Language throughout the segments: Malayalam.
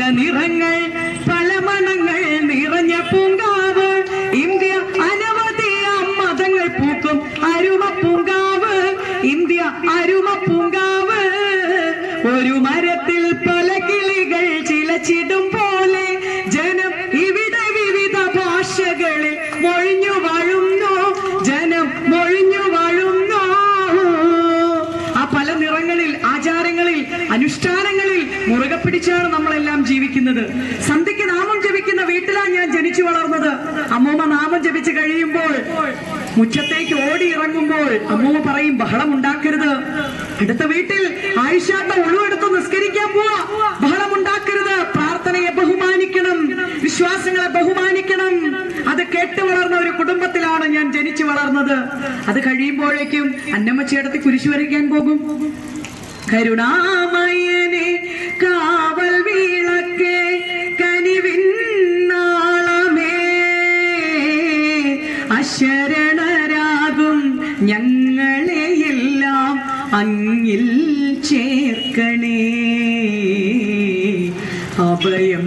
പല നിറങ്ങൾ പല മണങ്ങൾ നിറഞ്ഞ പൂങ്കാവ്. ഇന്ത്യ അനവധി മതങ്ങൾ പൂക്കും അരുമ പൂങ്കാവ് ഇന്ത്യ അരുമ പൂങ്കാവ് ഒരു മരത്തിൽ പല കിളികൾ ചിലച്ചിടും പോലെ അനുഷ്ഠാനങ്ങളിൽ മുറുകെ പിടിച്ചാണ് നമ്മളെല്ലാം ജീവിക്കുന്നത്. സന്ധ്യയ്ക്ക് നാമം ജപിക്കുന്ന വീട്ടിലാണ് ഞാൻ ജനിച്ചു വളർന്നത്. അമ്മൂമ്മ നാമം ജപിച്ച് കഴിയുമ്പോൾ മുറ്റത്തേക്ക് ഓടി ഇറങ്ങുമ്പോൾ അമ്മൂമ്മ പറയും ബഹളം ഉണ്ടാക്കരുത്. അടുത്ത വീട്ടിൽ ആയിഷാത്ത ഒളിവെടുത്ത് നിസ്കരിക്കാൻ പോവാ. ബഹളം ഉണ്ടാക്കരുത്. പ്രാർത്ഥനയെ ബഹുമാനിക്കണം. വിശ്വാസങ്ങളെ ബഹുമാനിക്കണം. അത് കേട്ടു വളർന്ന ഒരു കുടുംബത്തിലാണ് ഞാൻ ജനിച്ചു വളർന്നത്. അത് കഴിയുമ്പോഴേക്കും അന്നമ്മച്ചേടത്ത് കുരിശു വരയ്ക്കാൻ പോകും. കരുണാമയനെ കാവൽ വീളക്കെ കനിവിൻ നാളമേ. അശരണരാകും ഞങ്ങളെയെല്ലാം അങ്ങിൽ ചേർക്കണേ. അഭയം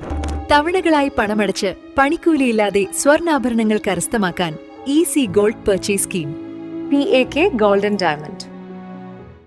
തവണകളായി പണമടച്ച് പണിക്കൂലിയില്ലാതെ സ്വർണാഭരണങ്ങൾ കരസ്ഥമാക്കാൻ easy gold purchase scheme P A K golden diamond